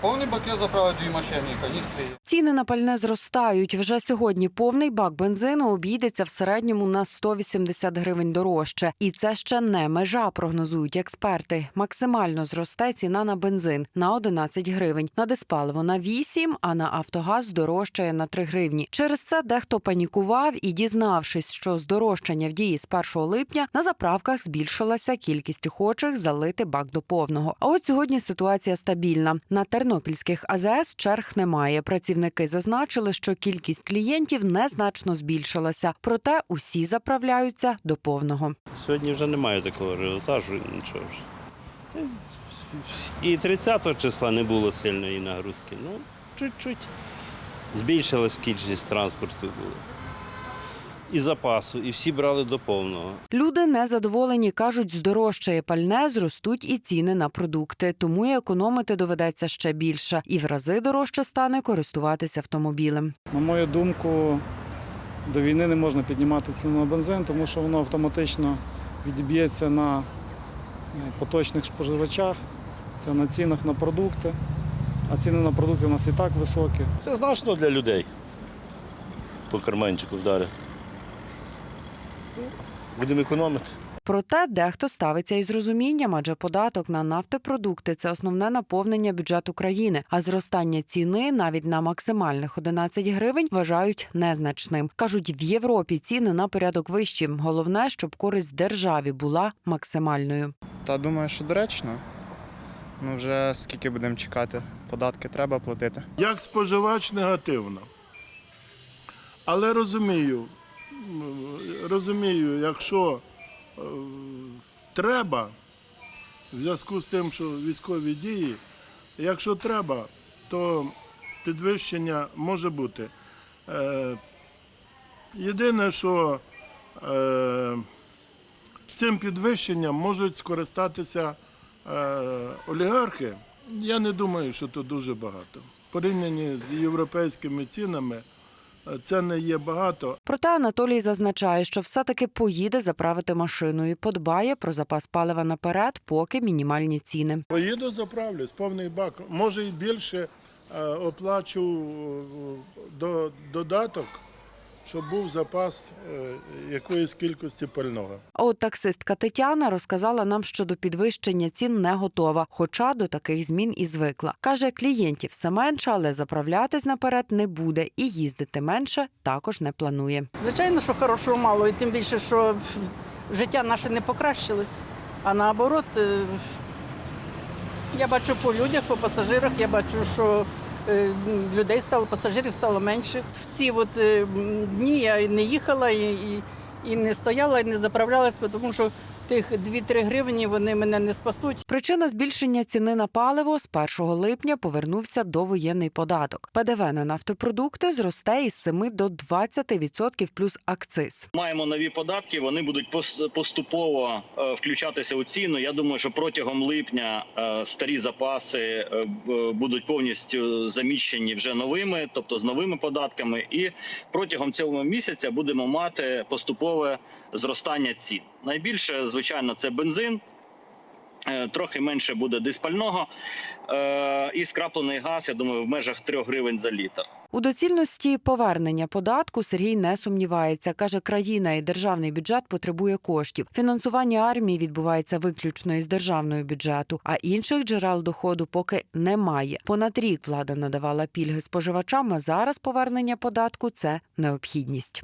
Повний бак я заправив дві машини, каністри. Ціни на пальне зростають. Вже сьогодні повний бак бензину обійдеться в середньому на 180 гривень дорожче. І це ще не межа, прогнозують експерти. Максимально зросте ціна на бензин на 11 гривень, на диспаливо на 8, а на Автогаз здорожчає на 3 гривні. Через це дехто панікував і, дізнавшись, що здорожчання в дії з 1 липня, на заправках збільшилася кількість охочих залити бак до повного. А от сьогодні ситуація стабільна. На тернопільських АЗС черг немає. Працівники зазначили, що кількість клієнтів незначно збільшилася, проте усі заправляються до повного. Сьогодні вже немає такого ажіотажу, нічого вже. І 30 числа не було сильної нагрузки. Ну, чуть-чуть збільшилась кількість транспорту було. І запасу, і всі брали до повного. Люди незадоволені кажуть, здорожчає пальне, зростуть і ціни на продукти. Тому і економити доведеться ще більше, і в рази дорожче стане користуватися автомобілем. На мою думку, до війни не можна піднімати ціну на бензин, тому що воно автоматично відіб'ється на е, поточних споживачах, це на цінах на продукти. А ціни на продукти у нас і так високі. Це значно для людей. По карманчику вдарить. Будемо економити. Проте дехто ставиться із розумінням, адже податок на нафтопродукти це основне наповнення бюджету країни. А зростання ціни навіть на максимальних 11 гривень вважають незначним. кажуть, в Європі ціни на порядок вищі. Головне, щоб користь державі була максимальною. Та думаю, що доречно. Ну вже скільки будемо чекати, податки треба платити. Як споживач негативно. Але розумію, розумію, якщо е, треба, в зв'язку з тим, що військові дії, якщо треба, то підвищення може бути. Е, Єдине, що е, цим підвищенням можуть скористатися олігархи. Я не думаю, що це дуже багато. Порівняні з європейськими цінами, це не є багато, Проте Анатолій зазначає, що все-таки поїде заправити машину і подбає про запас палива наперед, поки мінімальні ціни. Поїду заправлюсь, повний бак. Може і більше е, оплачу е, до, додаток, щоб був запас е, якоїсь кількості пального. А от таксистка Тетяна розказала нам, що до підвищення цін не готова, хоча до таких змін і звикла. Каже, клієнтів все менше, але заправлятись наперед не буде і їздити менше також не планує. Звичайно, що хорошого мало, і тим більше, що життя наше не покращилось, а наоборот, е, я бачу по людях, по пасажирах, я бачу, що людей стало, пасажирів стало менше. В ці от е, дні я не їхала і, і, і не стояла, і не заправлялась, тому що тих 2-3 гривні вони мене не спасуть. Причина збільшення ціни на паливо з 1 липня повернувся довоєнний податок. ПДВ на нафтопродукти зросте із 7 до 20% плюс акциз. Маємо нові податки, вони будуть поступово е, включатися у ціну. Я думаю, що протягом липня е, старі запаси е, будуть повністю заміщені вже новими, тобто з новими податками. І протягом цього місяця будемо мати поступове зростання цін. Найбільше, звичайно, це бензин. Е, Трохи менше буде диспального е, і скраплений газ. Я думаю, в межах 3 гривень за літр. У доцільності повернення податку Сергій не сумнівається. каже, країна і державний бюджет потребує коштів. Фінансування армії відбувається виключно із державного бюджету, а інших джерел доходу поки немає. Понад рік влада надавала пільги споживачам. а Зараз повернення податку це необхідність.